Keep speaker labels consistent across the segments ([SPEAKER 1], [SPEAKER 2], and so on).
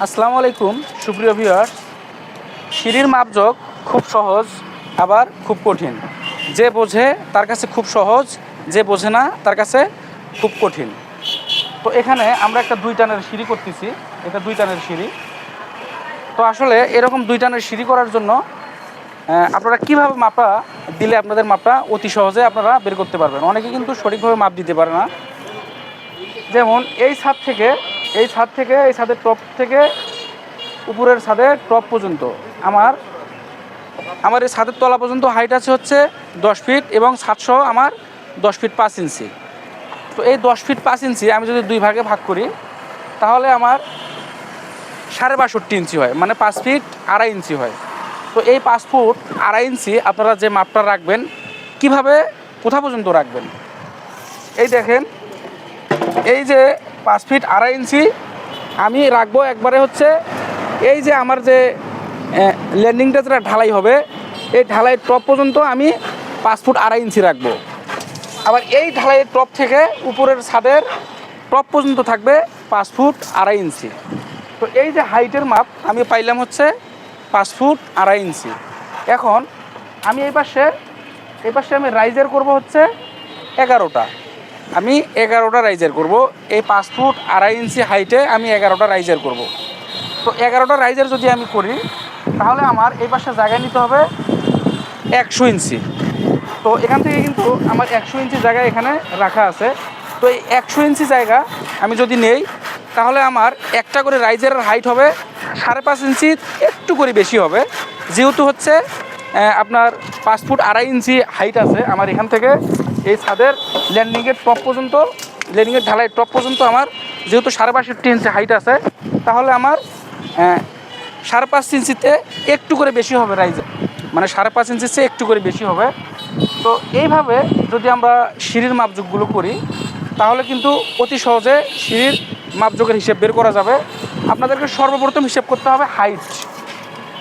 [SPEAKER 1] আসসালামু আলাইকুম, সুপ্রিয় ভিউয়ার সিঁড়ির মাপযোগ খুব সহজ, আবার খুব কঠিন। যে বোঝে তার কাছে খুব সহজ, যে বোঝে না তার কাছে খুব কঠিন। তো এখানে আমরা একটা দুই টানের সিঁড়ি করতেছি, এটা দুই টানের সিঁড়ি। তো আসলে এরকম দুই টানের সিঁড়ি করার জন্য আপনারা কীভাবে মাপা দিলে আপনাদের মাপটা অতি সহজে আপনারা বের করতে পারবেন? অনেকে কিন্তু সঠিকভাবে মাপ দিতে পারে না। যেমন এই ছাদ থেকে এই ছাদ থেকে, এই ছাদের টপ থেকে উপরের ছাদের টপ পর্যন্ত। আমার আমার এই ছাদের তলা পর্যন্ত হাইট আছে হচ্ছে দশ ফিট এবং সাতশো আমার দশ ফিট পাঁচ ইঞ্চি তো এই দশ ফিট পাঁচ ইঞ্চি আমি যদি দুই ভাগে ভাগ করি, তাহলে আমার সাড়ে বাষট্টি ইঞ্চি হয় মানে পাঁচ ফিট আড়াই ইঞ্চি হয়। তো এই পাঁচ ফুট আড়াই ইঞ্চি আপনারা যে মাপটা রাখবেন, কীভাবে কোথা পর্যন্ত রাখবেন? এই দেখেন, এই যে পাঁচ ফিট আড়াই ইঞ্চি। আমি রাখব একবারে হচ্ছে এই যে আমার যে ল্যান্ডিংটা যেটা ঢালাই হবে, এই ঢালাই টপ পর্যন্ত আমি পাঁচ ফুট আড়াই ইঞ্চি রাখব। আবার এই ঢালাইয়ের টপ থেকে উপরের ছাদের টপ পর্যন্ত থাকবে পাঁচ ফুট আড়াই ইঞ্চি। তো এই যে হাইটের মাপ, আমি পাইলাম হচ্ছে পাঁচ ফুট আড়াই ইঞ্চি। এখন আমি এই পাশে এই পাশে আমি রাইজের করব হচ্ছে এগারোটা। আমি এগারোটা রাইজার করব। এই পাঁচ ফুট আড়াই ইঞ্চি হাইটে আমি এগারোটা রাইজার করব। তো এগারোটা রাইজার যদি আমি করি, তাহলে আমার এই পাশে জায়গা নিতে হবে একশো ইঞ্চি তো এখান থেকে কিন্তু আমার একশো ইঞ্চি জায়গা এখানে রাখা আছে। তো এই একশো ইঞ্চি জায়গা আমি যদি নেই, তাহলে আমার একটা করে রাইজারের হাইট হবে সাড়ে পাঁচ ইঞ্চি একটু করে বেশি হবে। যেহেতু হচ্ছে আপনার পাঁচ ফুট আড়াই ইঞ্চি হাইট আছে আমার এখান থেকে। এই ছাদের ল্যান্ডিংয়ের টপ পর্যন্ত ল্যান্ডিংয়ের ঢালাই টপ পর্যন্ত আমার যেহেতু সাড়ে বাষট্টি ইঞ্চি হাইট আছে, তাহলে আমার সাড়ে পাঁচ ইঞ্চিতে একটু করে বেশি হবে রাইজার মানে সাড়ে পাঁচ ইঞ্চির চেয়ে একটু করে বেশি হবে। তো এইভাবে যদি আমরা সিঁড়ির মাপযোগগুলো করি, তাহলে কিন্তু অতি সহজে সিঁড়ির মাপযোগের হিসেব বের করা যাবে। আপনাদেরকে সর্বপ্রথম হিসেব করতে হবে হাইট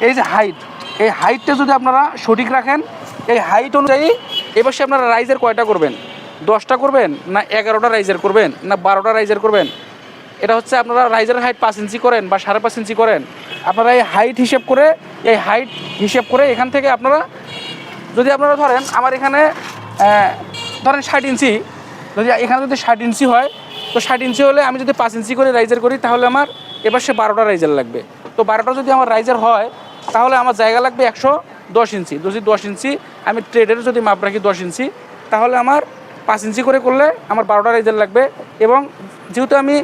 [SPEAKER 1] এই যে হাইট এই হাইটটা যদি আপনারা সঠিক রাখেন, এই হাইট অনুযায়ী এবার সে আপনারা রাইজের কয়টা করবেন? দশটা করবেন না এগারোটা রাইজের করবেন না বারোটা রাইজের করবেন? এটা হচ্ছে আপনারা রাইজারের হাইট পাঁচ ইঞ্চি করেন বা সাড়ে পাঁচ ইঞ্চি করেন। আপনারা এই হাইট হিসেব করে, এই হাইট হিসেব করে এখান থেকে আপনারা, যদি আপনারা ধরেন আমার এখানে ধরেন ষাট ইঞ্চি, যদি এখানে যদি ষাট ইঞ্চি হয়, তো ষাট ইঞ্চি হলে আমি যদি পাঁচ ইঞ্চি করে রাইজার করি, তাহলে আমার এবার সে বারোটা রাইজার লাগবে। তো বারোটা যদি আমার রাইজার হয়, তাহলে আমার জায়গা লাগবে একশো দশ ইঞ্চি। যদি দশ ইঞ্চি, আমি ট্রেডের যদি মাপ রাখি দশ ইঞ্চি, তাহলে আমার পাঁচ ইঞ্চি করে করলে আমার বারোটা রাইজার লাগবে এবং যেহেতু আমি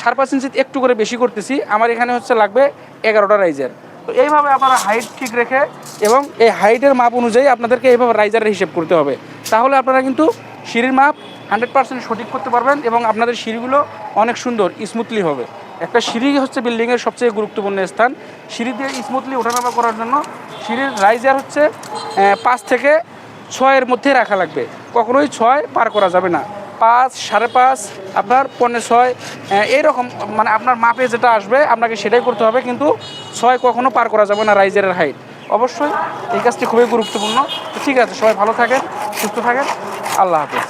[SPEAKER 1] সাড়ে পাঁচ ইঞ্চি একটু করে বেশি করতেছি, আমার এখানে হচ্ছে লাগবে এগারোটা রাইজার তো এইভাবে আপনারা হাইট ঠিক রেখে এবং এই হাইটের মাপ অনুযায়ী আপনাদেরকে এইভাবে রাইজারের হিসেব করতে হবে। তাহলে আপনারা কিন্তু সিঁড়ির মাপ হান্ড্রেড পার্সেন্ট সঠিক করতে পারবেন এবং আপনাদের সিঁড়িগুলো অনেক সুন্দর স্মুথলি হবে। একটা সিঁড়ি হচ্ছে বিল্ডিংয়ের সবচেয়ে গুরুত্বপূর্ণ স্থান। সিঁড়ি দিয়ে স্মুথলি ওঠানামা করার জন্য সিঁড়ির রাইজার হচ্ছে পাঁচ থেকে ছয়ের মধ্যে রাখা লাগবে। কখনোই ছয় পার করা যাবে না। পাঁচ, সাড়ে পাঁচ, আপনার পনেরো ছয় এইরকম মানে আপনার মাপে যেটা আসবে, আপনাকে সেটাই করতে হবে, কিন্তু ছয় কখনো পার করা যাবে না রাইজারের হাইট অবশ্যই এই কাজটি খুবই গুরুত্বপূর্ণ। ঠিক আছে, সবাই ভালো থাকেন, সুস্থ থাকেন। আল্লাহ হাফেজ।